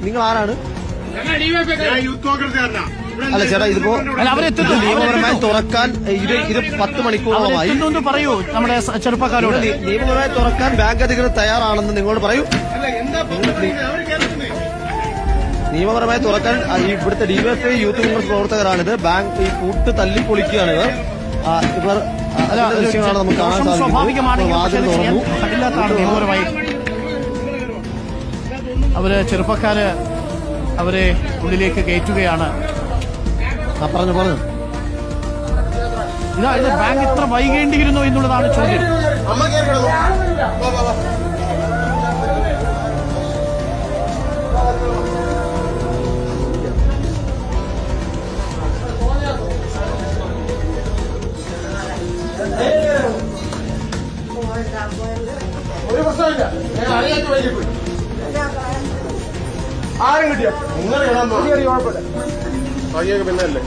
നിങ്ങൾ ആരാണ് ഞാൻ യൂത്ത് കോൺഗ്രസ്സുകാരനാ. അല്ല ചേട്ടാ ഇതിപ്പോ. നിയമപരമായി തുറക്കാൻ ഇത് ഇത് പത്ത് മണിക്കൂറോളമായി. പറയൂ നമ്മുടെ ചെറുപ്പക്കാരോട്. നിയമപരമായി തുറക്കാൻ ബാങ്ക് അധികൃതർ തയ്യാറാണെന്ന് നിങ്ങളോട് പറയൂ. നിയമപരമായി തുറക്കാൻ ഇവിടുത്തെ ഡിവൈഎഫ്ഐ യൂത്ത് കോൺഗ്രസ് പ്രവർത്തകരാണിത്. ബാങ്ക് ഈ കൂട്ട് തല്ലിപ്പൊളിക്കുകയാണ് ഇവർ. ആ, ഇവർ ദൃശ്യങ്ങളാണ് നമുക്ക് കാണാൻ സാധിക്കുന്നത്. വാതിൽ തുറന്നു. പാടില്ലാത്തതാണ് ചെറുപ്പക്കാർ അവർ ചെറുപ്പക്കാര് അവരെ ഉള്ളിലേക്ക് കയറ്റുകയാണ്. പറഞ്ഞു പറഞ്ഞു. ഇതാ ഇത് ബാങ്ക് ഇത്ര വൈകേണ്ടിയിരുന്നോ എന്നുള്ളതാണ് ചോദ്യം. ഒരു പ്രശ്നമില്ല ഞാൻ അറിയാത്ത വൈകി പോയി. ആരും കിട്ടിയോ? നിങ്ങൾ ഇടാൻ കുഴപ്പമില്ല. പയ്യൊക്കെ പിന്നെ അല്ലേ